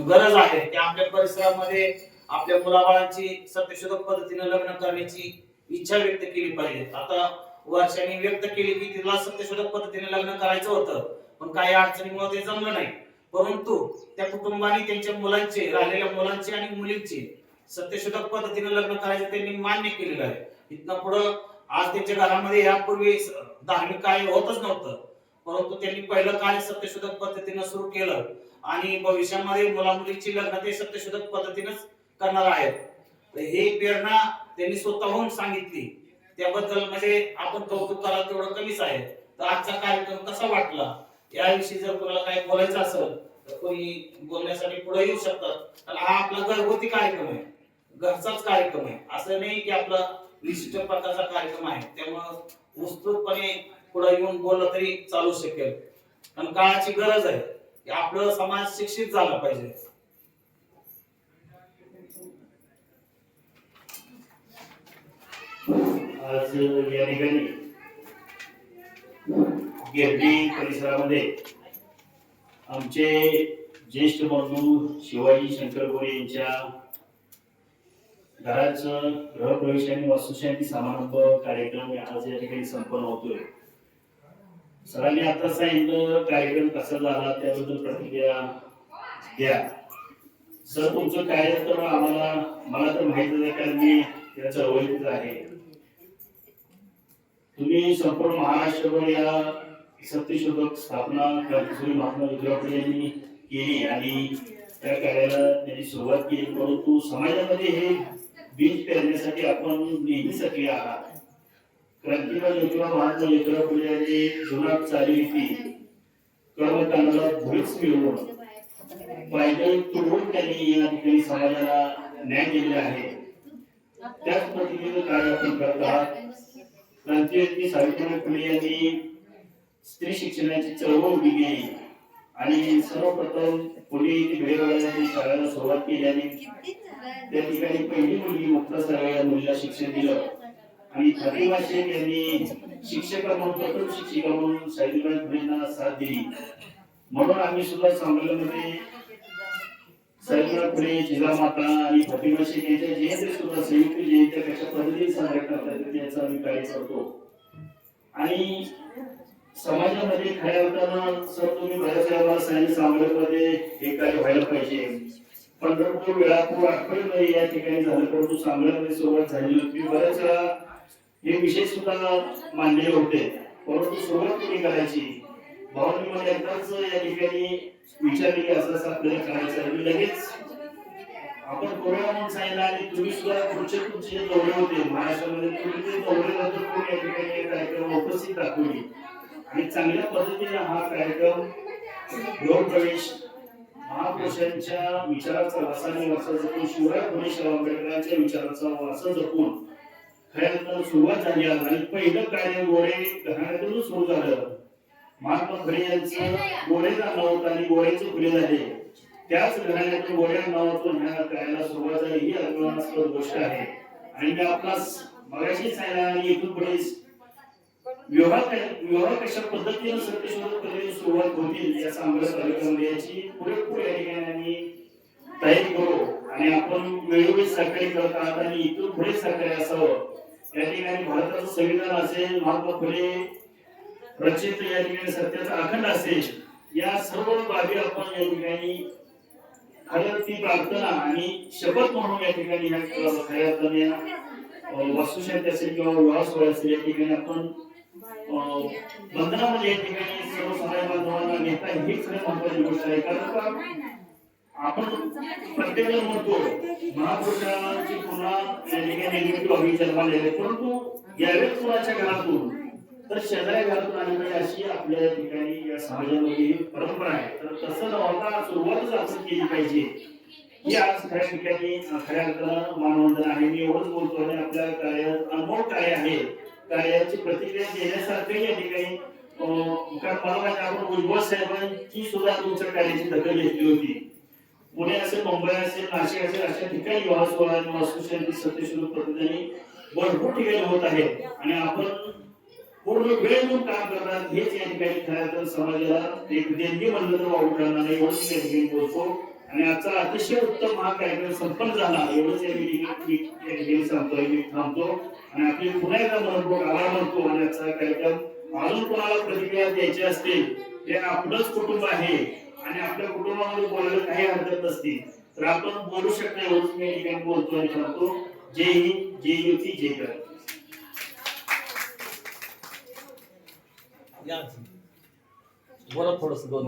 गरज आहे की आपल्या परिसरामध्ये आपल्या मुलाबाळांची सत्यशोधक पद्धतीने लग्न करण्याची इच्छा व्यक्त केली पाहिजे. आता वर्षाने व्यक्त केली की तिला सत्यशोधक पद्धतीने लग्न करायचं होतं पण काही अडचणीमुळे ते जमलं नाही. परंतु त्या कुटुंबाने त्यांच्या मुलांचे राहिलेल्या मुलांचे आणि मुलींचे सत्यशोधक पद्धतीने लग्न करायचं त्यांनी मान्य केलेलं आहे. इथनं पुढं आज त्यांच्या घरामध्ये यापूर्वी धार्मिक कार्य होतच नव्हतं. परंतु त्यांनी पहिलं कार्य सत्यशोधक पद्धतीने सुरू केलं. आणि भविष्यामध्ये मुला मुलीची लग्न ते सत्यशोधक पद्धतीनंच करणार आहेत. तर ही प्रेरणा त्यांनी स्वतःहून सांगितली. त्याबद्दल म्हणजे आपण कौतुक करा तेवढं कमीच आहे. तर आजचा कार्यक्रम कसा वाटला? याविषयी जर कोणाला काही बोलायचं असेल तर कोणी बोलण्यासाठी पुढे येऊ शकतात. तर हा आपला घरगुती कार्यक्रम आहे. घरचाच कार्यक्रम आहे. असं नाही की आपला विशिष्ट प्रकारचा कार्यक्रम आहे. त्यामुळं उत्सुकपणे पुढे येऊन बोललं तरी चालू शकेल. कारण काळाची गरज आहे. आपलं समाज शिक्षित झाला पाहिजे. आज या ठिकाणी गिरडी परिसरामध्ये आमचे ज्येष्ठ बंधू शिवाजी शंकर गोरे यांच्या घराचं गृहप्रवेश आणि वास्तुशांती समारंभ कार्यक्रम आज या ठिकाणी संपन्न होतोय. सरांनी आता सांगितलं कार्यक्रम कसा झाला त्याबद्दल प्रतिक्रिया द्या. सर तुमचं कार्य तर आम्हाला मला तर माहिती आहे कारण मी या चळवळीत आहे. तुम्ही संपूर्ण महाराष्ट्रभर या सत्यशोधक स्थापना क्रांतीसूरी महात्मा ज्योतिराव फुले यांनी केली आणि त्या कार्याला त्यांनी सुरुवात केली. परंतु समाजामध्ये हे बीज पेरण्यासाठी आपण नेहमी सक्रिय आहात. क्रांतिमान ज्योतिराव महात्मा ज्योतिराव फुले यांनी जुना चालीरीती कर्मकांडाला धुळीच मिळवून पायदळ तुडवून त्यांनी या ठिकाणी समाजाला न्याय दिलेला आहे. त्याच पद्धतीने कार्य आपण करत आहात. क्रांतियोगी सावित्रीबाई फुले यांनी स्त्री शिक्षणाची चळवळ उभी केली आणि सर्वप्रथम पुणे येथे भेदभावाची शाळेला सुरुवात केली आणि त्या ठिकाणी पहिली मुलगी मुक्ता सावे या मुलीला शिक्षण दिलं. आणि प्रतिभा शेख यांनी शिक्षक म्हणून प्रथम शिक्षिका म्हणून सावित्रीबाई फुलेंना साथ दिली. म्हणून आम्ही सुद्धा संमेलनामध्ये सावित्रीबाई फुले जिल्हा माता आणि प्रतिभा शेख यांच्या जयंती सुद्धा संयुक्त जयंती कशा पद्धतीने साजरा करतात येतील याचा आम्ही कार्य करतो. आणि समाजामध्ये खऱ्या अर्थानं सर तुम्ही बऱ्याच वेळा सांगितलं सांगलीमध्ये हे कार्य व्हायला पाहिजे. पंढरपूर वेळापूर आठवडे या ठिकाणी झालं परंतु सांगलीमध्ये सुरुवात झालेली होती बऱ्याच वेळा हे विषय सुद्धा मांडलेले होते. परंतु सुरुवात कोणी करायची? भावनी मला एकदाच या ठिकाणी विचारले की असं आपल्याला करायचं आहे. मी लगेच आपण कोरोना म्हणून सांगितलं आणि तुम्ही सुद्धा पुढचे तुमचे जे दौरे होते महाराष्ट्रामध्ये तुम्ही ते दौरे नंतर कोणी या ठिकाणी कार्यक्रम उपस्थित दाखवली. आणि चांगल्या पद्धतीने हा कार्यक्रम गृहप्रवेश महापुरुषांच्या विचाराचा वारसा आणि वारसा जपून शिवराय फुलेशाह आंबेडकरांच्या विचाराचा वासा जपून खऱ्या सुरुवात झाली आहे आणि पहिलं कार्य गोरे घराण्यातून सुरू झालं. महात्मा फुले यांचं गोरे नाव होतं आणि गोरेचे फुले झाले. त्याच घराण्यातून गोऱ्या नावातून ह्या कार्याला सुरुवात झाली. ही अभिमानास्पद गोष्ट आहे. आणि मी आपणास मगाशी सांगितलं आणि इथून पुढे विवाह विवाह कशा पद्धतीने सत्यशोधक पद्धतीने सुरुवात होतील याचा सांगत कार्यक्रम याची पुरेपूर या ठिकाणी आम्ही तयारी करू. आणि आपण वेळोवेळी सहकार्य करत आहात आणि इथून पुढे सहकार्य असावं. या ठिकाणी भारताचं संविधान असेल महात्मा फुले रचित या ठिकाणी सत्याचा अखंड असेल या सर्व बाबी आपण या ठिकाणी खरं ती प्रार्थना आणि शपथ म्हणून या ठिकाणी खऱ्या अर्थाने या, वास्तुशांती असेल किंवा विवाह सोहळा असेल या ठिकाणी आपण अं, बंधनामध्ये या ठिकाणी सर्व समाज बांधवांना घेता हीच खरं महत्वाची गोष्ट आहे. कारण का? आपण प्रत्येकजण म्हणतो महापुरुषांची पुन्हा या ठिकाणी निर्मिती व्हावी जन्माला यावे. परंतु यावेत कुणाच्या घरातून? तर शेजारी घरातून आली पाहिजे अशी आपल्या या ठिकाणी या समाजामध्ये परंपरा आहे. तर तसं न होता सुरुवातच आपण केली पाहिजे. ही आज खऱ्या ठिकाणी खऱ्या अर्थानं मानवंदन आहे. मी एवढंच बोलतो आणि आपल्या कार्य अनमोल कार्य आहे. कार्याची प्रतिक्रिया देण्यासारखं या ठिकाणी कारण मला माहिती आपण उद्भव साहेबांची सुद्धा तुमच्या कार्याची दखल घेतली होती. पुणे असेल मुंबई असेल नाशिक असेल अशा ठिकाणी विवाह सोहळा आणि वास्तुशांती सत्यशोधक पद्धतीने भरपूर ठिकाणी होत आहे. आणि आपण पूर्ण वेळ म्हणून काम करतात हेच या ठिकाणी खऱ्या तर समाजाला एक देणगी म्हणलं तर वाढू ठरणार नाही एवढंच या ठिकाणी बोलतो. आणि आजचा अतिशय उत्तम हा कार्यक्रम संपन्न झाला. एवढंच या meeting- मी ठिकाणी सांगतोय मी थांबतो. आणि आपली पुन्हा एकदा मनपूर्वक आभार मानतो. आणि आजचा कार्यक्रम अजून कोणाला प्रतिक्रिया द्यायची असतील ते आपलंच कुटुंब आहे. आणि आपल्या कुटुंबामध्ये बोलायला काही हरकत नसती तर आपण बोलू शकतो एवढंच मी ठिकाणी बोलतो आणि थांबतो जय हिंद जय युती जय क्रांती या. बोला थोडस दोन